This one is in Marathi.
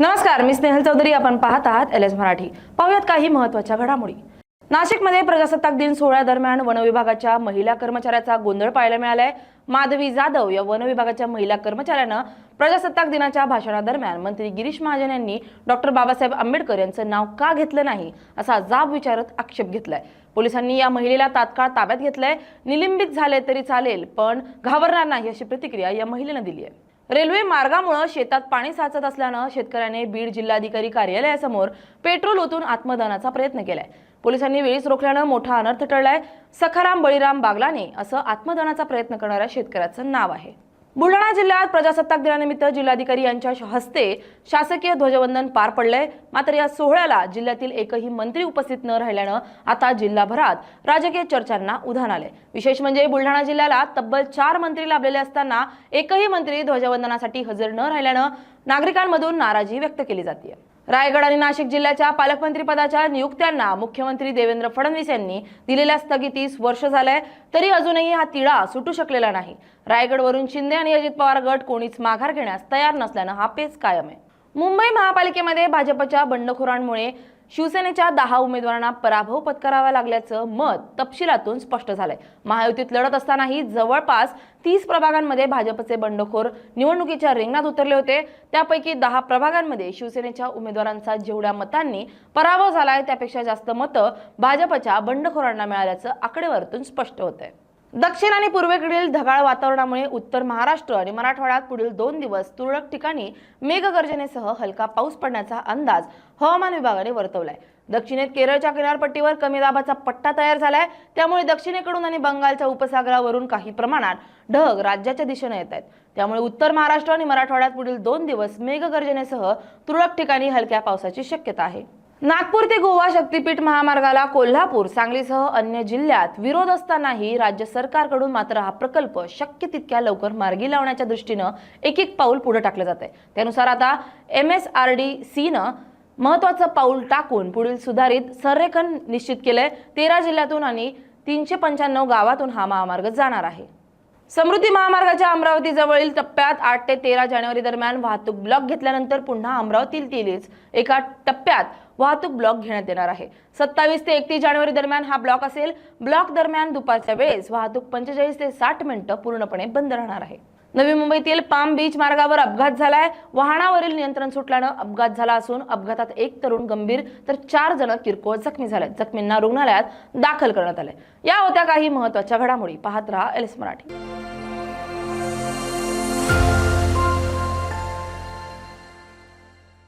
नमस्कार मी स्नेहल चौधरी. आपण पाहत आहात एल एस मराठी. पाहूयात काही महत्त्वाच्या घडामोडी. नाशिकमध्ये प्रजासत्ताक दिन सोहळ्यादरम्यान वन विभागाच्या महिला कर्मचाऱ्याचा गोंधळ पाहायला मिळालाय. माधवी जाधव या वन विभागाच्या महिला कर्मचाऱ्यानं प्रजासत्ताक दिनाच्या भाषणादरम्यान मंत्री गिरीश महाजन यांनी डॉक्टर बाबासाहेब आंबेडकर यांचं नाव का घेतलं नाही असा जाब विचारत आक्षेप घेतलाय. पोलिसांनी या महिलेला तात्काळ ताब्यात घेतलंय. निलंबित झाले तरी चालेल पण घाबरणार नाही अशी प्रतिक्रिया या महिलेनं दिली आहे. रेल्वे मार्गामुळे शेतात पाणी साचत असल्यानं शेतकऱ्याने बीड जिल्हाधिकारी कार्यालयासमोर पेट्रोल ओतून आत्मदानाचा प्रयत्न केलाय. पोलिसांनी वेळीच रोखल्यानं मोठा अनर्थ टळलाय. सखाराम बळीराम बागलाने असं आत्मदानाचा प्रयत्न करणाऱ्या शेतकऱ्याचं नाव आहे. बुलढाणा जिल्ह्यात प्रजासत्ताक दिनानिमित्त जिल्हाधिकारी यांच्या हस्ते शासकीय ध्वजवंदन पार पडलंय. मात्र या सोहळ्याला जिल्ह्यातील एकही मंत्री उपस्थित न राहिल्यानं आता जिल्हाभरात राजकीय चर्चांना उधाण आले विशेष म्हणजे बुलढाणा जिल्ह्याला तब्बल चार मंत्री लाभलेले असताना एकही मंत्री ध्वजवंदनासाठी हजर न राहिल्यानं नागरिकांमधून नाराजी व्यक्त केली जाते रायगड आणि नाशिक जिल्ह्याच्या पालकमंत्रीपदाच्या नियुक्त्यांना मुख्यमंत्री देवेंद्र फडणवीस यांनी दिलेल्या स्थगितीस वर्ष झालंय तरी अजूनही हा तिढा सुटू शकलेला नाही. रायगडवरून शिंदे आणि अजित पवार गट कोणीच माघार घेण्यास तयार नसल्यानं हा पेच कायम आहे. मुंबई महापालिकेमध्ये भाजपच्या बंडखोरांमुळे शिवसेनेच्या दहा उमेदवारांना पराभव पत्करावा लागल्याचं मत तपशिलातून स्पष्ट झालंय. महायुतीत लढत असतानाही जवळपास तीस प्रभागांमध्ये भाजपचे बंडखोर निवडणुकीच्या रिंगणात उतरले होते. त्यापैकी दहा प्रभागांमध्ये शिवसेनेच्या उमेदवारांचा जेवढ्या मतांनी पराभव झालाय त्यापेक्षा जास्त मतं भाजपच्या बंडखोरांना मिळाल्याचं आकडेवारीतून स्पष्ट होतंय. दक्षिण आणि पूर्वेकडील ढगाळ वातावरणामुळे उत्तर महाराष्ट्र आणि मराठवाड्यात पुढील दोन दिवस तुरळक ठिकाणी मेघगर्जनेसह हलका पाऊस पडण्याचा अंदाज हवामान विभागाने वर्तवलाय. दक्षिणेत केरळच्या किनारपट्टीवर कमी दाबाचा पट्टा तयार झालाय. त्यामुळे दक्षिणेकडून आणि बंगालच्या उपसागरावरून काही प्रमाणात ढग राज्याच्या दिशेने येत आहेत. त्यामुळे उत्तर महाराष्ट्र आणि मराठवाड्यात पुढील दोन दिवस मेघगर्जनेसह तुरळक ठिकाणी हलक्या पावसाची शक्यता आहे. नागपूर ते गोवा शक्तीपीठ महामार्गाला कोल्हापूर सांगलीसह अन्य जिल्ह्यात विरोध असतानाही राज्य सरकारकडून मात्र हा प्रकल्प शक्य तितक्या लवकर मार्गी लावण्याच्या दृष्टीनं एक एक पाऊल पुढे टाकलं जात आहे त्यानुसार आता एम एस आर डी सीनं महत्वाचं पाऊल टाकून पुढील सुधारित संरेखन निश्चित केलंय. तेरा जिल्ह्यातून आणि तीनशे पंच्याण्णव गावातून हा महामार्ग जाणार आहे. समृद्धी महामार्गाच्या अमरावती जवळील टप्प्यात आठ ते तेरा जानेवारी दरम्यान वाहतूक ब्लॉक घेतल्यानंतर पुन्हा अमरावतीतीलच एका टप्प्यात वाहतूक ब्लॉक घेण्यात येणार आहे. सत्तावीस ते एकतीस जानेवारी दरम्यान हा ब्लॉक असेल. ब्लॉक दरम्यान दुपारच्या वेळेस वाहतूक पंचेचाळीस ते साठ मिनिटं पूर्णपणे बंद राहणार आहे. नवी मुंबईतील पाम बीच मार्गावर अपघात झालाय. वाहनावरील नियंत्रण सुटल्यानं अपघात झाला असून अपघातात एक तरुण गंभीर तर चार जण किरकोळ जखमी झाले जखमींना रुग्णालयात दाखल करण्यात आले या होत्या काही महत्त्वाच्या घडामोडी. पाहत रहा एल्स मराठी.